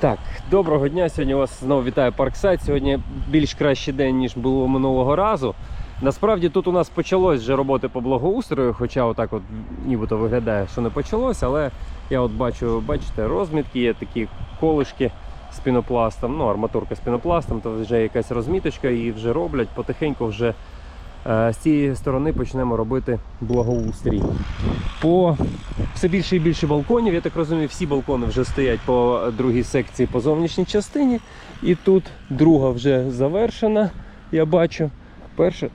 Так, доброго дня. Сьогодні вас знову вітає Парксайд. Сьогодні більш кращий день, ніж було минулого разу. Насправді тут у нас почалось вже роботи по благоустрою, хоча отак от нібито виглядає, що не почалось, але я от бачу, бачите, розмітки, є такі колишки з пінопластом, ну, арматурка з пінопластом, то вже якась розміточка і вже роблять потихеньку вже з цієї сторони почнемо робити благоустрій. По все більше і більше балконів. Я так розумію, всі балкони вже стоять по другій секції по зовнішній частині. І тут друга вже завершена. Я бачу. Перша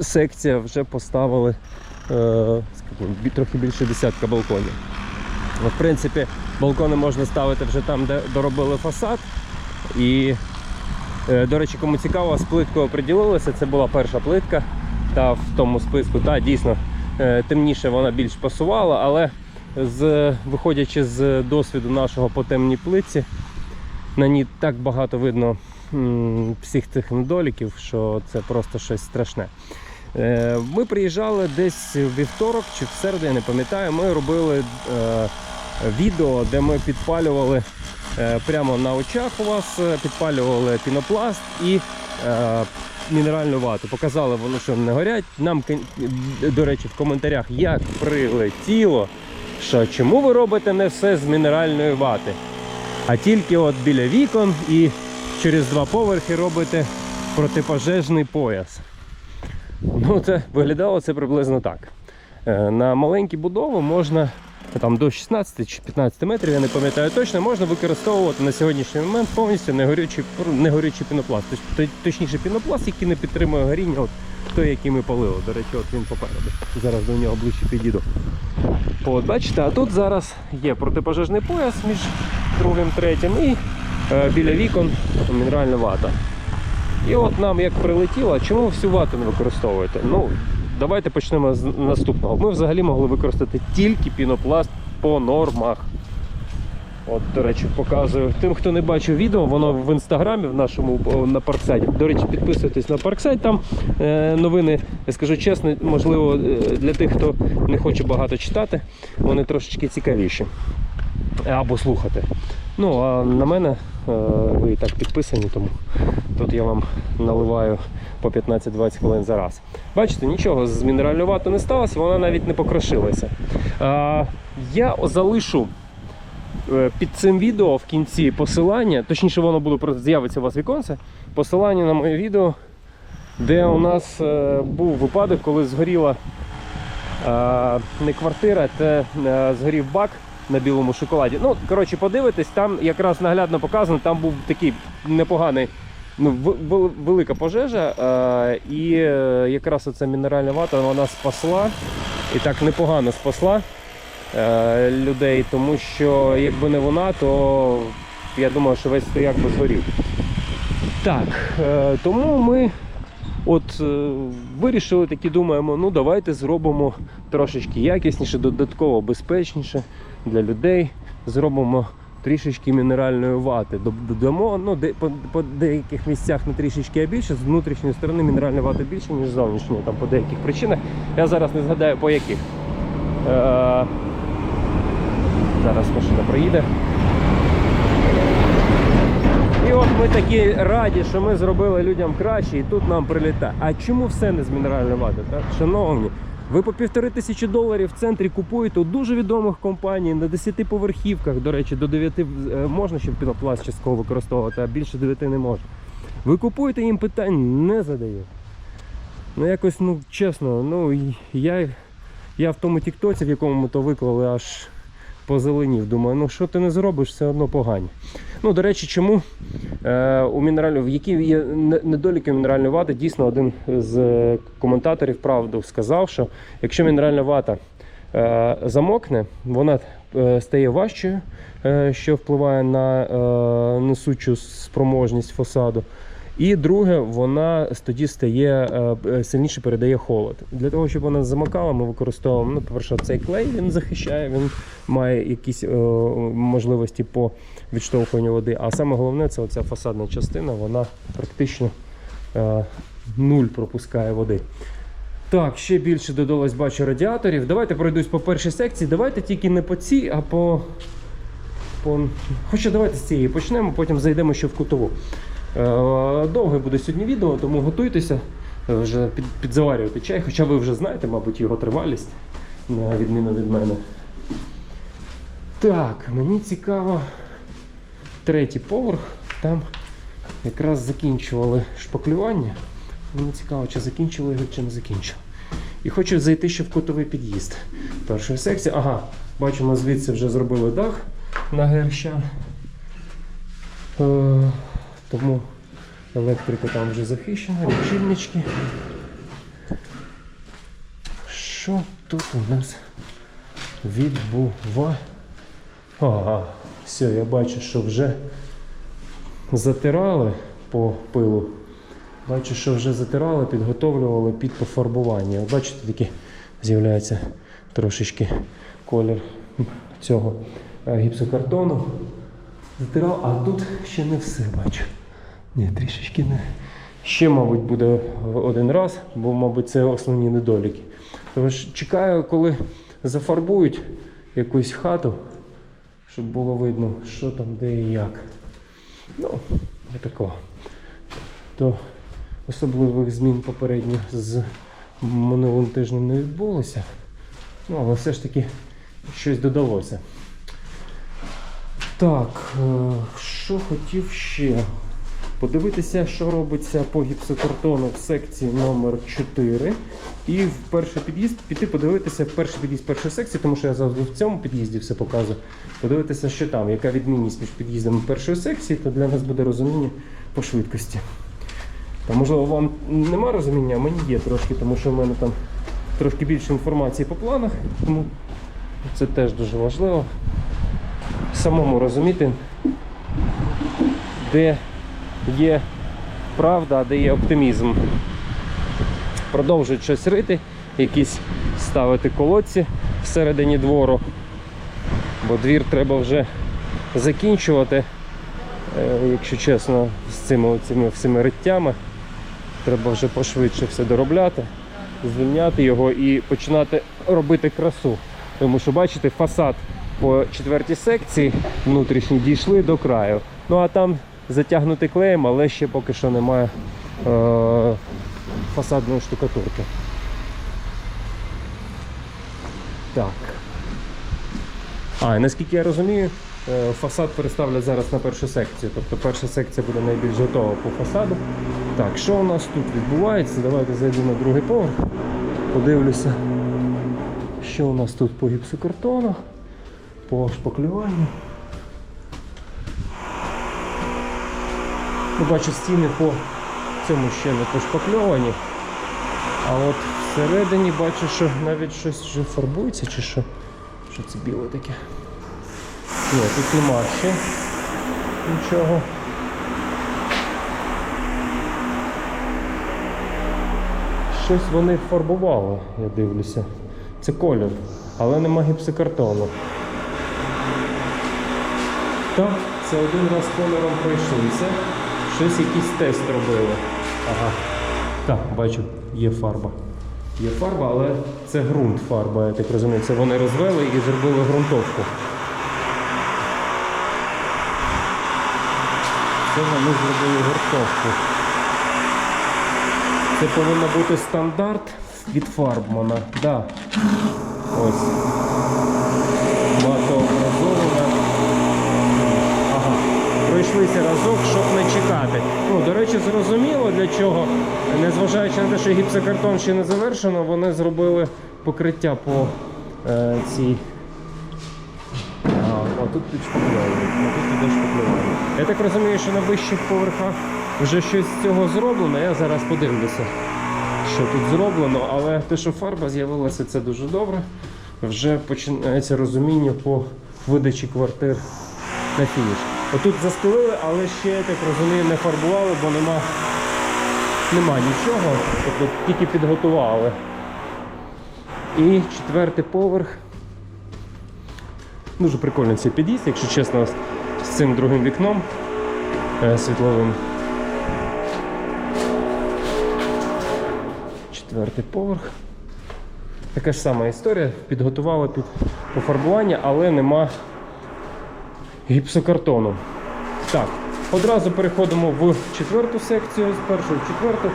секція вже поставили е, трохи більше десятка балконів. Ну, В принципі, балкони можна ставити вже там, де доробили фасад. І, е, до речі, кому цікаво, з плиткою приділилися. Це була перша плитка. Та в тому списку, та дійсно е, темніше вона більш пасувала, але з, виходячи з досвіду нашого по темній плитці, на ній так багато видно всіх цих недоліків, що це просто щось страшне. Е, Ми приїжджали десь в вівторок чи в середу, я не пам'ятаю. Ми робили е, відео, де ми підпалювали е, прямо на очах у вас, е, підпалювали пінопласт і е, мінеральну вату. Показали воно, що не горять. Нам, до речі, в коментарях як прилетіло, що чому ви робите не все з мінеральної вати, а тільки от біля вікон і через два поверхи робите протипожежний пояс. Ну, це виглядало це приблизно так. Е, На маленькі будови можна там до 16 чи 15 метрів, я не пам'ятаю точно, можна використовувати на сьогоднішній момент повністю негорючий, негорючий пінопласт. Тобто, точніше пінопласт, який не підтримує горіння, от той, який ми палили. До речі, от він попереду. Зараз до нього ближче підійду. От, бачите, а тут зараз є протипожежний пояс між другим третім і е, біля вікон мінеральна вата. І от нам як прилетіло, чому всю вату не використовуєте? Ну, давайте почнемо з наступного. Ми взагалі могли використати тільки пінопласт по нормах. От, до речі, показую. Тим, хто не бачив відео, воно в інстаграмі в нашому на парксайті. До речі, підписуйтесь на парксайт. Там е, новини, я скажу чесно, можливо, е, для тих, хто не хоче багато читати, вони трошечки цікавіші. Або слухати. Ну, а на мене е, ви і так підписані, тому тут я вам наливаю по 15-20 хвилин за раз. Бачите, нічого з мінеральною ватою не сталося, вона навіть не покрошилася. Я залишу е, під цим відео в кінці посилання, точніше воно буде з'явиться у вас віконце, посилання на моє відео, де у нас е, був випадок, коли згоріла не квартира, це е, згорів бак на білому шоколаді. Ну, коротше, подивитесь, там якраз наглядно показано, там був такий непоганий. Ну, велика пожежа, е, і е, якраз оця мінеральна вата вона спасла і так непогано спасла е, людей, тому що якби не вона, то я думаю, що весь стояк би згорів. Так, тому ми от вирішили таки, думаємо, ну давайте зробимо трошечки якісніше, додатково безпечніше для людей. Зробимо трішечки мінеральної вати. Дод- Додамо, ну, де, по, по деяких місцях на трішечки а більше, з внутрішньої сторони мінеральна вата більше, ніж зовнішньої, там по деяких причинах. Я зараз не згадаю по яких. Е, зараз машина проїде. І от ми такі раді, що ми зробили людям краще, і тут нам прилітає. А чому все не з мінеральної вати? Так? Шановні, ви по півтори тисячі доларів в центрі купуєте у дуже відомих компаній на 10 поверхівках. До речі, до 9 е, можна ще пінопласт частково використовувати, а більше 9 не можна. Ви купуєте їм питань, не задаю. Ну якось, ну чесно, ну я, я в тому тіктоці, в якому ми то виклали, аж позеленів. Думаю, ну що ти не зробиш, все одно погані. Ну, до речі, чому е, у мінеральної, в які є недоліки мінеральної вати, дійсно один з е, коментаторів правду сказав, що якщо мінеральна вата е, замокне, вона е, стає важчою, е, що впливає на е, несучу спроможність фасаду. І друге, вона тоді стає е, е, сильніше передає холод. Для того, щоб вона замокала, ми використовуємо, ну, по-перше, цей клей він захищає, він має якісь е, можливості по відштовхуванню води. А саме головне це оця фасадна частина, вона практично нуль пропускає води. Так, ще більше додалось, бачу радіаторів. Давайте пройдусь по першій секції. Давайте тільки не по цій, а по по... Хоча давайте з цієї почнемо, потім зайдемо ще в кутову. Е, Довге буде сьогодні відео, тому готуйтеся е, вже під, чай, хоча ви вже знаєте, мабуть, його тривалість, на відміну від мене. Так, мені цікаво третій поверх. Там якраз закінчували шпаклювання. Мені цікаво, чи закінчили його, чи не закінчили. І хочу зайти ще в кутовий під'їзд першої секції. Ага, бачимо, звідси вже зробили дах на герща. Тому електрика там вже захищена, лічильнички. Що тут у нас відбува? Ага, все, я бачу, що вже затирали по пилу. Бачу, що вже затирали, підготовлювали під пофарбування. Бачите, такий з'являється трошечки колір цього е, гіпсокартону. Затирав, а тут ще не все бачу. Ні, трішечки не. Ще, мабуть, буде один раз, бо, мабуть, це основні недоліки. Тож чекаю, коли зафарбують якусь хату, щоб було видно, що там, де і як. Ну, не такого. То особливих змін попередньо з минулим тижнем не відбулося. Ну, але все ж таки щось додалося. Так, е, що хотів ще? Подивитися, що робиться по гіпсокартону в секції номер 4 І в перший під'їзд піти подивитися перший під'їзд першої секції, тому що я завжди в цьому під'їзді все показую. Подивитися, що там, яка відмінність між під'їздами першої секції, то для нас буде розуміння по швидкості. Та можливо вам нема розуміння, а мені є трошки, тому що в мене там трошки більше інформації по планах, тому це теж дуже важливо. Самому розуміти, де є правда, а де є оптимізм. Продовжують щось рити, якісь ставити колодці всередині двору, бо двір треба вже закінчувати, е, якщо чесно, з цими, цими всіми риттями. Треба вже пошвидше все доробляти, звільняти його і починати робити красу. Тому що, бачите, фасад по четвертій секції внутрішній дійшли до краю. Ну а там затягнутий клеєм, але ще поки що немає е- фасадної штукатурки. Так. А, і наскільки я розумію, е, фасад переставлять зараз на першу секцію. Тобто перша секція буде найбільш готова по фасаду. Так, що у нас тут відбувається? Давайте зайду на другий поверх, подивлюся, що у нас тут по гіпсокартону, по шпаклюванню. Ну, бачу, стіни по цьому ще не пошпакльовані. А от всередині бачу, що навіть щось вже фарбується чи що. Що це біле таке? Ні, тут нема ще нічого. Щось вони фарбували, я дивлюся. Це колір, але нема гіпсокартону. Так, це один раз кольором пройшлися. Щось якийсь тест робили. Ага. Так, бачу, є фарба. Є фарба, але це ґрунт фарба, я так розумію. Це вони розвели і зробили ґрунтовку. Це вони зробили ґрунтовку. Це повинен бути стандарт від фарбмана. Да. Ось. Матообразована. Ага. Пройшлися разок, щоб не чекати. Ну, до речі, зрозуміло для чого. Незважаючи на те, що гіпсокартон ще не завершено, вони зробили покриття по е, цій. А тут підшпакльовують, а тут іде шпаклювання. Я так розумію, що на вищих поверхах вже щось з цього зроблено. Я зараз подивлюся, що тут зроблено, але те, що фарба з'явилася, це дуже добре. Вже починається розуміння по видачі квартир на фініш. Отут застелили, але ще, так розумію, не фарбували, бо нема, нема нічого. Тобто тільки підготували. І четвертий поверх. Дуже прикольний цей під'їзд, якщо чесно, з цим другим вікном е, світловим. Четвертий поверх. Така ж сама історія. Підготували під пофарбування, але нема гіпсокартоном. Так, одразу переходимо в четверту секцію, з першої в четверту.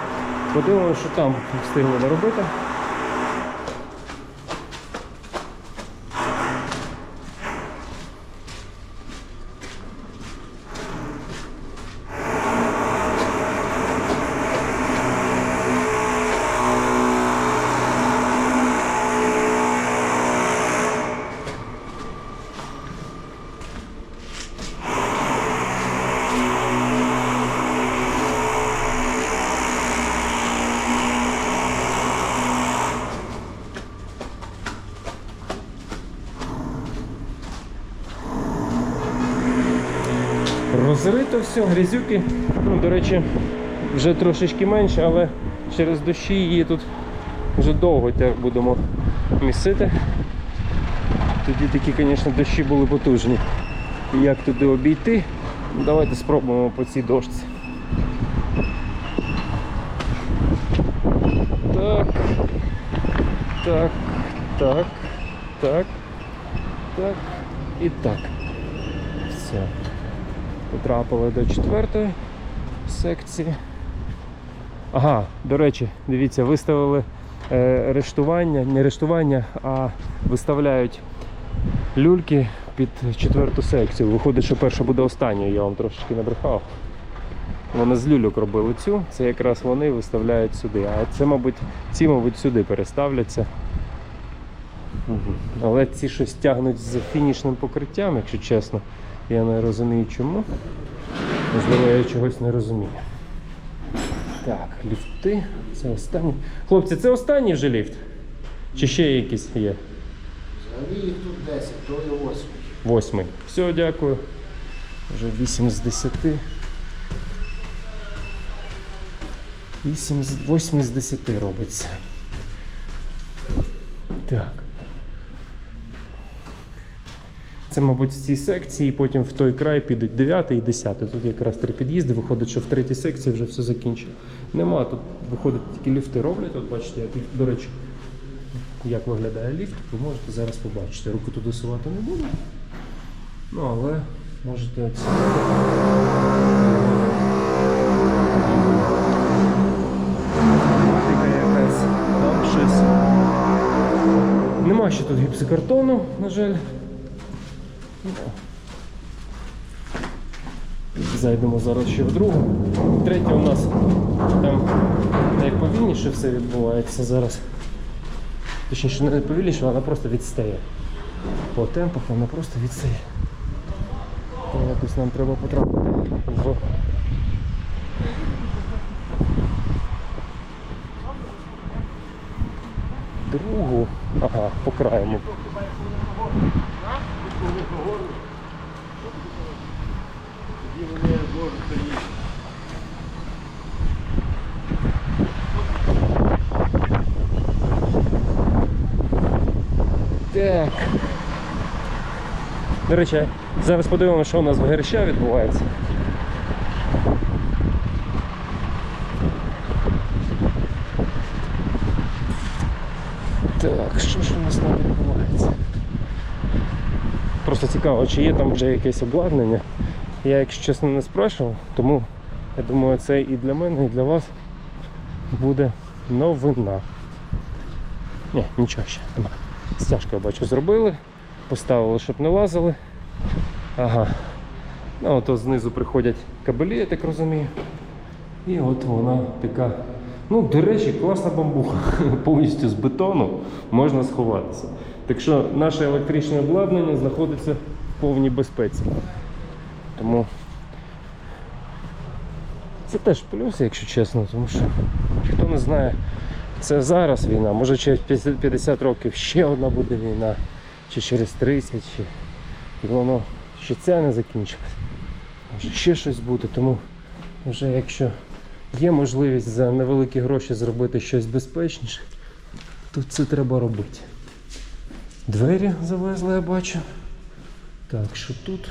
Подивимося, що там встигли наробити. Розрито все, грязюки. Ну, до речі, вже трошечки менше, але через дощі її тут вже довго будемо місити. Тоді такі, звісно, дощі були потужні. Як туди обійти? Давайте спробуємо по цій дошці. Так. Так. Так. Так. Так. І так. Все. Потрапили до четвертої секції. Ага, до речі, дивіться, виставили е, рештування, не рештування, а виставляють люльки під четверту секцію. Виходить, що перша буде останньою, я вам трошечки набрехав. Вони з люльок робили цю, це якраз вони виставляють сюди. А це, мабуть, ці, мабуть, сюди переставляться. Мгм. Але ці щось тягнуть з фінішним покриттям, якщо чесно. Я не розумію чому. Можливо, я чогось не розумію. Так, ліфти. Це останній. Хлопці, це останній вже ліфт? Чи ще якийсь є? Взагалі їх тут 10, то є 8. Восьмий. Все, дякую. Вже 8 з 10. 8 з 8 з 10 робиться. Так. Це, мабуть, з цій секції, потім в той край підуть 9 і 10. Тут якраз три під'їзди. Виходить, що в третій секції вже все закінчено. Нема, тут виходить тільки ліфти роблять. От бачите, я тут, до речі, як виглядає ліфт, ви можете зараз побачити. Руку туди сувати не буду. Ну, але можете оцінити. Нема ще тут гіпсокартону, на жаль. Зайдемо зараз ще в другу. Третя у нас там найповільніше все відбувається зараз. Точніше, не повільніше, вона просто відстає. По темпах вона просто відстає. Якось нам треба потрапити в другу. Ага, по краєму. Так. До речі, зараз подивимося, що у нас в ГРЩ відбувається. Так, що у нас там відбувається? Просто цікаво, чи є там вже якесь обладнання. Я, якщо чесно, не спрашував, тому я думаю, це і для мене, і для вас буде новина. Ні, нічого ще нема. Стяжку я бачу зробили, поставили, щоб не лазили. Ага. Ну, ото знизу приходять кабелі, я так розумію. І от вона така. Ну, до речі, класна бамбуха. Повністю з бетону можна сховатися. Так що наше електричне обладнання знаходиться в повній безпеці. Тому це теж плюс, якщо чесно, тому що хто не знає, це зараз війна, може через 50 50 років ще одна буде війна, чи через 30, чи і воно ще ця не закінчилась. Може ще щось буде, тому вже якщо є можливість за невеликі гроші зробити щось безпечніше, то це треба робити. Двері завезли, я бачу. Так, що тут?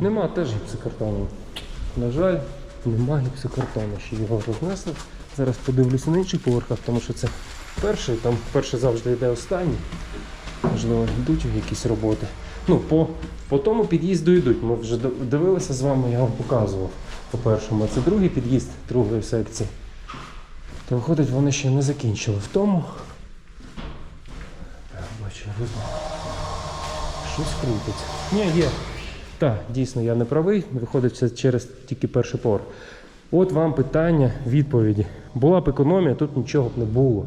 Нема теж гіпсокартону. На жаль, нема гіпсокартону, ще його рознесли. Зараз подивлюся на інших поверхах, тому що це перший, там перший завжди йде останній. Можливо, йдуть якісь роботи. Ну, по, по тому під'їзду йдуть. Ми вже дивилися з вами, я вам показував по першому. Це другий під'їзд другої секції. То виходить, вони ще не закінчили в тому. Видно. Щось крутиться. Ні, є. Так, дійсно, я не правий. Виходить, це через тільки перший поверх. От вам питання, відповіді. Була б економія, тут нічого б не було.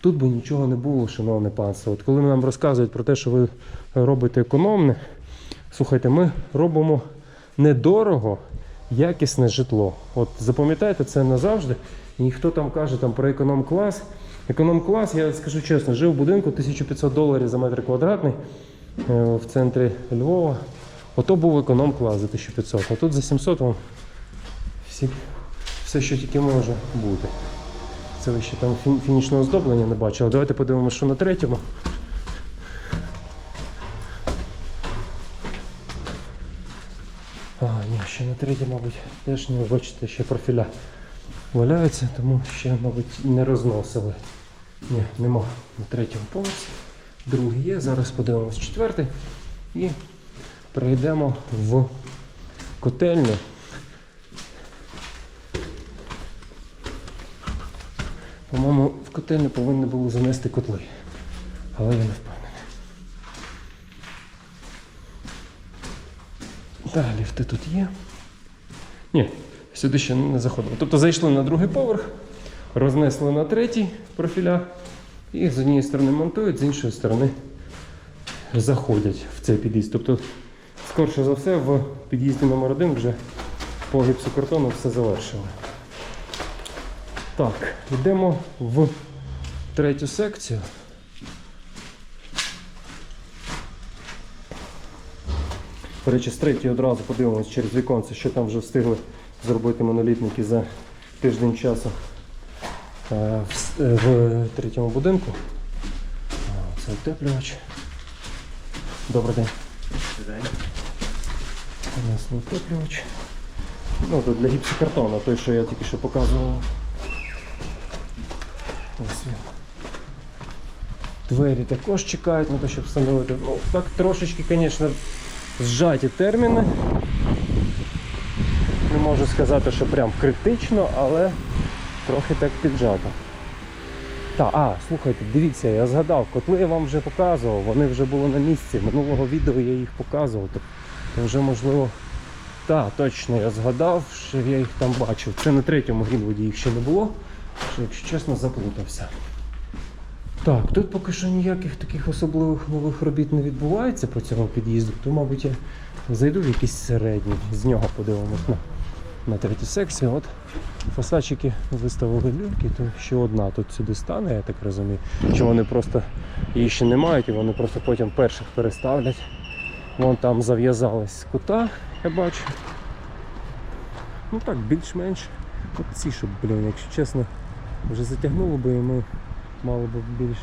Тут би нічого не було, шановне панство. От коли нам розказують про те, що ви робите економне, слухайте, ми робимо недорого, якісне житло. От запам'ятайте це назавжди. І ніхто там каже там, про економ-клас. Економ-клас, я скажу чесно, жив в будинку 1500 доларів за метр квадратний е, в центрі Львова. Ото був економ-клас за 1500, а тут за 700 вам всі, все, що тільки може бути. Це ви ще там фін- фінішного оздоблення не бачили. Давайте подивимося, що на третьому. А, ні, ще на третьому, мабуть, теж не бачите, ще профіля валяються, тому ще, мабуть, не розносили. Ні, нема на третьому поверсі. Другий є. Зараз подивимось четвертий і перейдемо в котельню. По-моєму, в котельню повинні були занести котли. Але я не впевнений. Так, ліфти тут є. Ні, сюди ще не заходили. Тобто зайшли на другий поверх, рознесли на третій профіля і з однієї сторони монтують, з іншої сторони заходять в цей під'їзд. Тобто, скорше за все, в під'їзді номер один вже по гіпсокартону все завершили. Так, йдемо в третю секцію. До речі, з третьої одразу подивимося через віконце, що там вже встигли зробити монолітники за тиждень часу в, е, в третьому будинку. Це утеплювач. Добрий день. У нас утеплювач. Ну, тут для гіпсокартону, той, що я тільки що показував. Ось він. Двері також чекають на те, щоб встановити. Ну, так трошечки, звісно, зжаті терміни. Не можу сказати, що прям критично, але трохи так піджато. Так, а, слухайте, дивіться, я згадав, котли я вам вже показував, вони вже були на місці. Минулого відео я їх показував, то, то вже можливо. Так, точно, я згадав, що я їх там бачив. Це на третьому Грінвуді їх ще не було, що, якщо чесно, заплутався. Так, тут поки що ніяких таких особливих нових робіт не відбувається по цьому під'їзду, то, мабуть, я зайду в якийсь середній, з нього подивимось на, третю секцію. От фасадчики виставили люльки, то ще одна тут сюди стане, я так розумію. Чи вони просто її ще не мають, і вони просто потім перших переставлять. Вон там зав'язались з кута, я бачу. Ну так, більш-менш. Ці, щоб, блін, якщо чесно, вже затягнуло би і ми мали б більш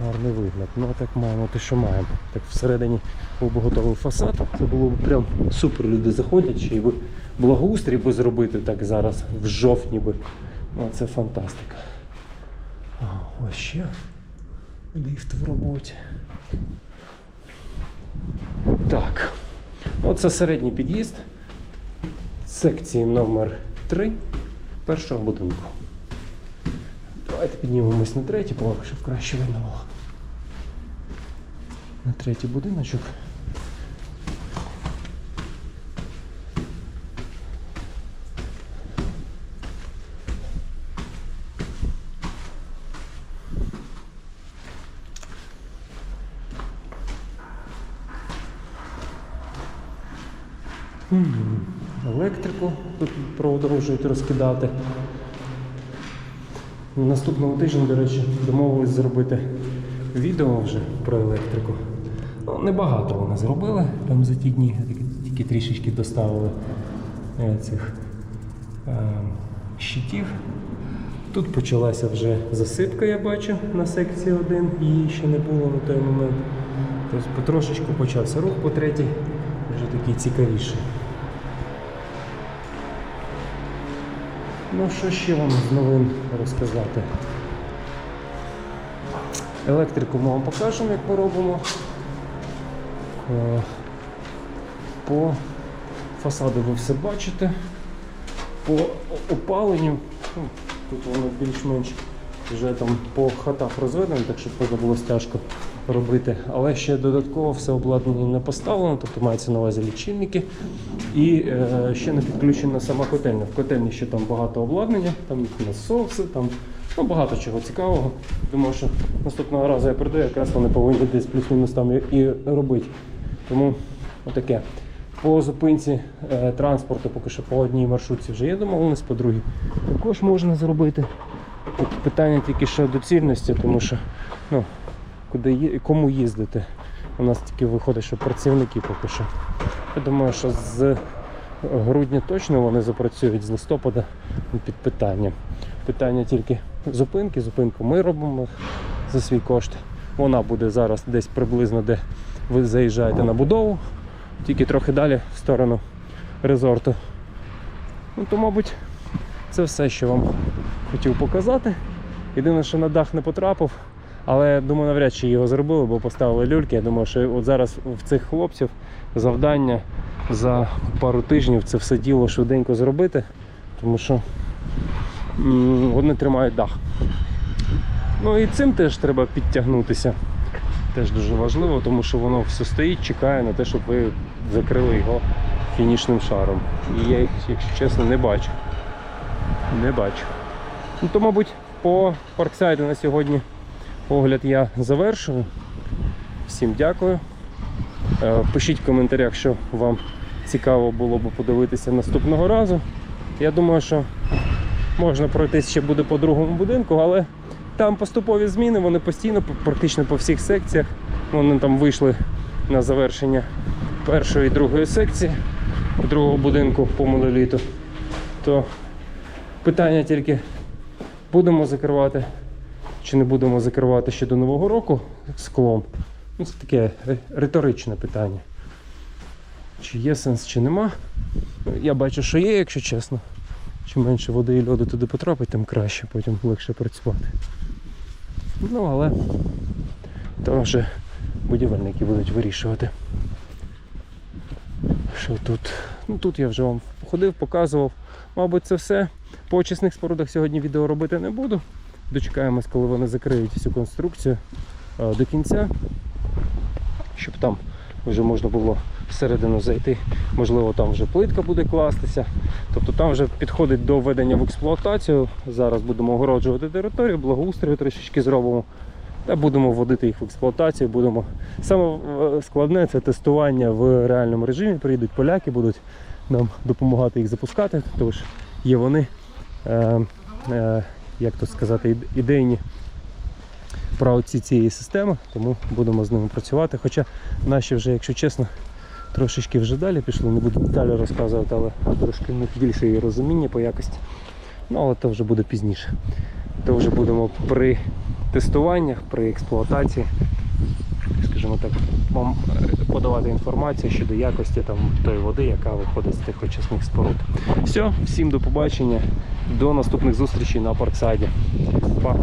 гарний вигляд. Ну а так маємо те, що маємо. Так всередині був фасад. Це було б прям супер. Люди заходять, ще й благоустрій би зробити так зараз в жовтні би. Ну, це фантастика. А, ось ще ліфт в роботі. Так. Оце середній під'їзд секції номер 3 першого будинку. Давайте піднімемось на третій поверх, щоб краще видно. На третій будиночок. Електрику тут продовжують розкидати. Наступного тижня, до речі, домовились зробити відео вже про електрику. Ну, небагато вони зробили там за ті дні, тільки, трішечки доставили е, цих е, щитів. Тут почалася вже засипка, я бачу, на секції 1, її ще не було на той момент. Тобто потрошечку почався рух по третій, вже такий цікавіший. Ну, що ще вам з новин розказати? Електрику ми вам покажемо, як ми робимо. Е, По фасаду ви все бачите. По опаленню, ну, тут воно більш-менш вже там по хатах розведено, так що можна було стяжко робити. Але ще додатково все обладнання не поставлено, тобто мається на увазі лічильники. І е, ще не підключена сама котельня. В котельні ще там багато обладнання, там насоси, там ну, багато чого цікавого. Думаю, що наступного разу я прийду, якраз вони повинні десь плюс-мінус там і, робити. Тому отаке. По зупинці е, транспорту поки що по одній маршрутці вже є домовленість, по другій також можна зробити. Тут питання тільки що доцільності, тому що ну, куди кому їздити. У нас тільки виходить, що працівники поки що. Я думаю, що з грудня точно вони запрацюють, з листопада під питанням. Питання тільки зупинки. Зупинку ми робимо за свій кошт. Вона буде зараз десь приблизно, де ви заїжджаєте на будову, тільки трохи далі в сторону резорту. Ну, то, мабуть, це все, що вам хотів показати. Єдине, що на дах не потрапив, але думаю, навряд чи його зробили, бо поставили люльки. Я думаю, що от зараз в цих хлопців завдання за пару тижнів це все діло швиденько зробити, тому що вони тримають дах. Ну і цим теж треба підтягнутися. Теж дуже важливо, тому що воно все стоїть, чекає на те, щоб ви закрили його фінішним шаром. І я їх, якщо чесно, не бачу. Не бачу. Ну, то, мабуть, по парксайду на сьогодні огляд я завершую. Всім дякую. Е, Пишіть в коментарях, що вам цікаво було б подивитися наступного разу. Я думаю, що можна пройтись ще буде по другому будинку, але там поступові зміни, вони постійно, практично по всіх секціях. Вони там вийшли на завершення першої і другої секції другого будинку по моноліту. То питання тільки будемо закривати чи не будемо закривати ще до Нового року склом. Ну, це таке риторичне питання. Чи є сенс, чи нема. Ну, Я бачу, що є, якщо чесно. Чим менше води і льоду туди потрапить, тим краще, потім легше працювати. Ну, але то вже будівельники будуть вирішувати. Що тут? Ну тут я вже вам походив, показував. Мабуть, це все. По очисних спорудах сьогодні відео робити не буду. Дочекаємось, коли вони закриють всю конструкцію е, до кінця, щоб там вже можна було всередину зайти. Можливо, там вже плитка буде кластися. Тобто там вже підходить до введення в експлуатацію. Зараз будемо огороджувати територію, благоустрою трішечки зробимо. Та будемо вводити їх в експлуатацію. Будемо саме е, складне це тестування в реальному режимі. Приїдуть поляки, будуть нам допомагати їх запускати, що є вони, е, як то сказати, ідейні правці цієї системи, тому будемо з ними працювати. Хоча наші вже, якщо чесно, трошечки вже далі пішли, не буду деталі розказувати, але трошки в них більше є розуміння по якості. Ну, але то вже буде пізніше. То вже будемо при тестуваннях, при експлуатації, скажімо так, вам е, подавати інформацію щодо якості там, тої води, яка виходить з тих очисних споруд. Все, всім до побачення, до наступних зустрічей на Парксайді. Па!